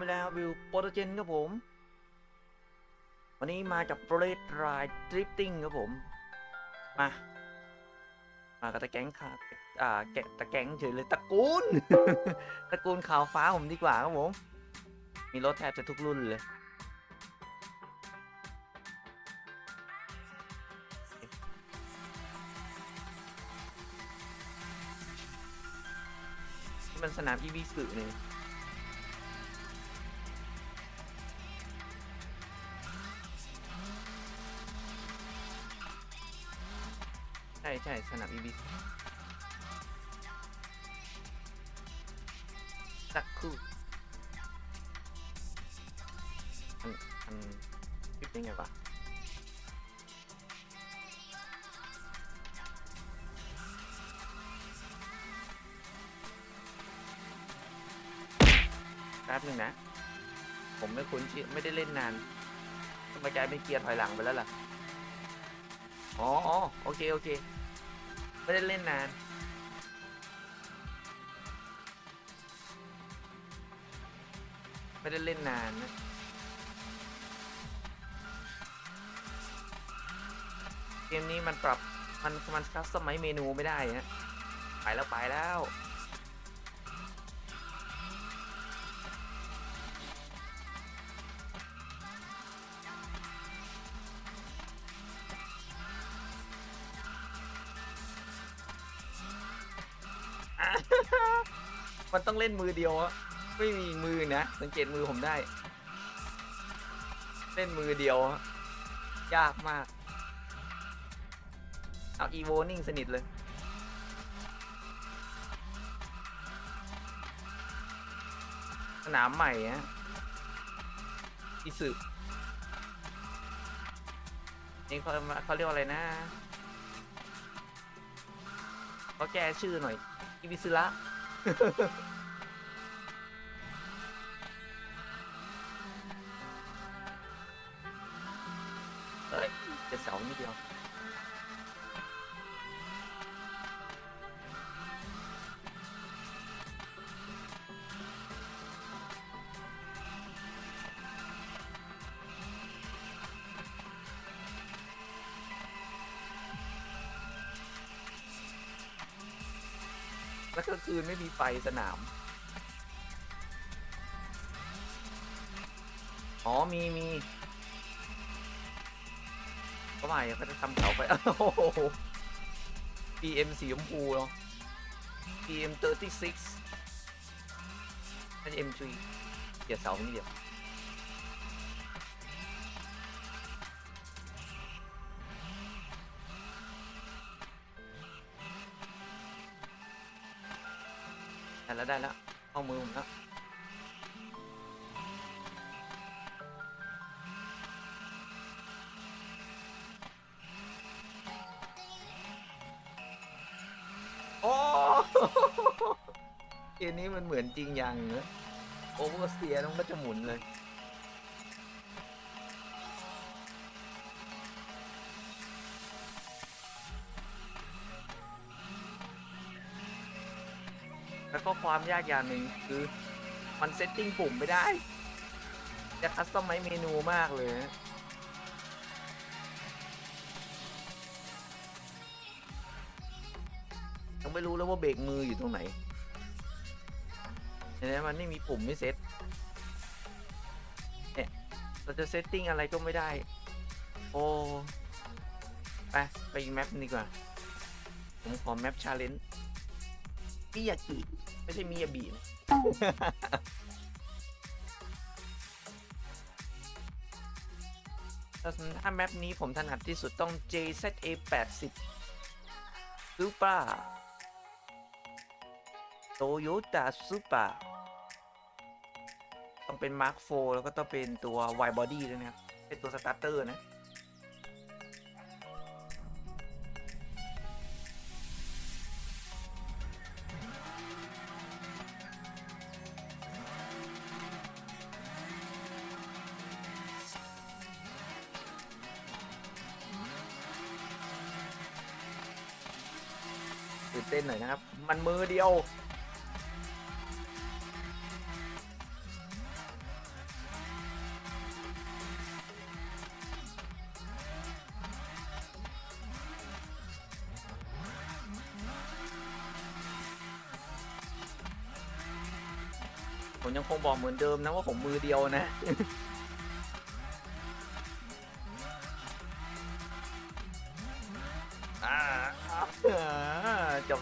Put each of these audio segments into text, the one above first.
ไปแล้ววิวโปรโตเจนครับผม วันนี้มาจากโปรเลตรายดริฟติ้งครับผม มา มากับตะแก๊งค่ะอ่าแกะตะแกงเฉยเลยตะกูล ตะกูลขาวฟ้าผมดีกว่าครับผม มีรถแทบจะทุกรุ่นเลยมันสนามอีวีสึเนี่ย ช่ใช่สนามอีวีสักครู่มันมันคลิปได้ไงวะแป๊บหนึ่งนะ ผมไม่คุ้นชิไม่ได้เล่นนานทำไมกลายเป็นเกียร์ถอยหลังไปแล้วล่ะ อ๋ออ๋อโอเค โอเค ไม่ได้เล่นนาน ไม่ได้เล่นนานนะเกมนี้มันปรับมันมันคัสตอมไมเมนูไม่ได้ฮะไปแล้วไปแล้ว มันต้องเล่นมือเดียวอะไม่มีมือนะ สังเกตมือผมได้ เล่นมือเดียวอะยากมาก เอาอีโวนิ่งสนิทเลย สนามใหม่ฮะอีสึนี่เขาเขาเรียกว่าอะไรนะเขาแก้ชื่อหน่อยอีวิซึระ เฮ้ยจะ เสานิดเดียวแล้วก็คืนไม่มีไฟสนาม อ๋อมีมีก็หม่เขาจะทำเสาไฟโอ้โห PM สีชมพูเนาะ PM 36 น่าจะ M3 เกียร์เสาไม่เดียว ได้แล้วได้แล้วเข้ามือผมแล้วโอ้เกมนี้มันเหมือนจริงยังเนอะโอเวอร์สเตียร์มันก็จะหมุนเลย ก็ความยากอย่างหนึ่งคือ มันเซตติ้งปุ่มไม่ได้ จะคัสตอมไมเมนูมากเลยยังไม่รู้แล้วว่าเบรกมืออยู่ตรงไหนเห็นไหมมันไม่มีปุ่มไม่เซตเนี่ยเราจะเซตติ้งอะไรก็ไม่ได้ โอ้ไปไปอีกแมปนึงดีกว่าผมขอแมปชาเลนจ์มิยากิ ไม่ใช่มิยาบินะถ้าถ้าแมปนี้ผมถนัดที่สุดต้อง JZA 80 Super Toyota Super ต้องเป็น Mark 4 แล้วก็ต้องเป็นตัว Y Body ด้วยนะครับ เป็นตัวสตาร์เตอร์นะ เต้นหน่อยนะครับ มันมือเดียว ผมยังคงบอกเหมือนเดิมนะว่าผมมือเดียวนะ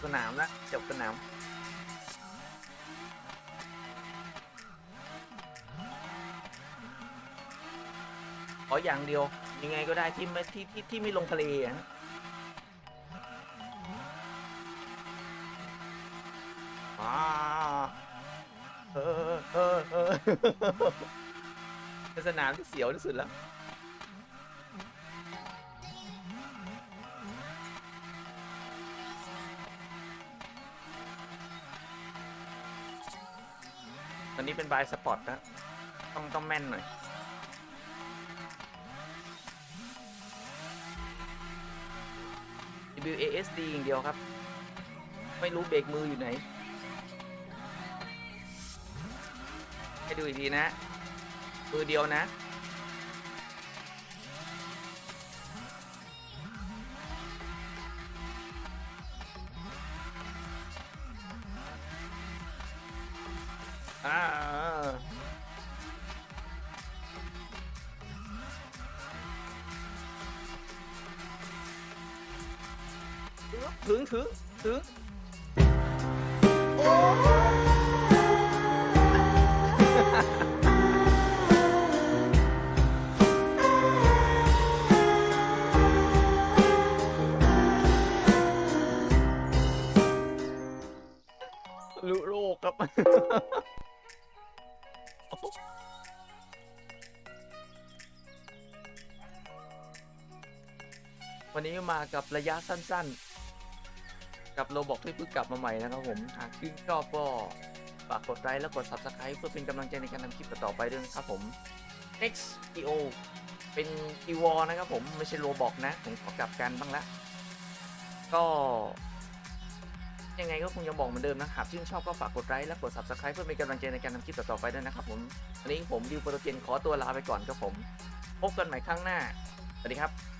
สนามละจบสนามขออย่างเดียว ยังไงก็ได้ที่ไม่ที่ที่ที่ไม่ลงทะเลอะฮะอ่าเออเออเออเป็นสนามที่เสียวที่สุดแล้ว นี้เป็นบายสปอร์ตนะ ต้องต้องแม่นหน่อย WASD อย่างเดียวครับ ไม่รู้เบรกมืออยู่ไหน ให้ดูอีกทีนะ มือเดียวนะ อ่าถึงถึงถึง วันนี้มากับระยะสั้นๆ กับโรบอกที่เพิ่งกลับมาใหม่นะครับผม หากชื่นชอบก็ฝากกดไลค์และกด Subscribe เพื่อเป็นกำลังใจในการทำคลิปต่อไปด้วยนะครับผม XPO เป็น e w a r นะครับผม ไม่ใช่โรบอกนะ ผมขอกลับกันบ้างละก็ ยังไงก็คงยังบอกเหมือนเดิมนะหากชื่นชอบก็ฝากกดไลค์และกด Subscribe เพื่อเป็นกำลังใจในการทำคลิปต่อไปด้วยนะครับผมวันนี้ผมดิวโปรเจนขอตัวลาไปก่อนครับผม พบกันใหม่ครั้งหน้า สวัสดีครับ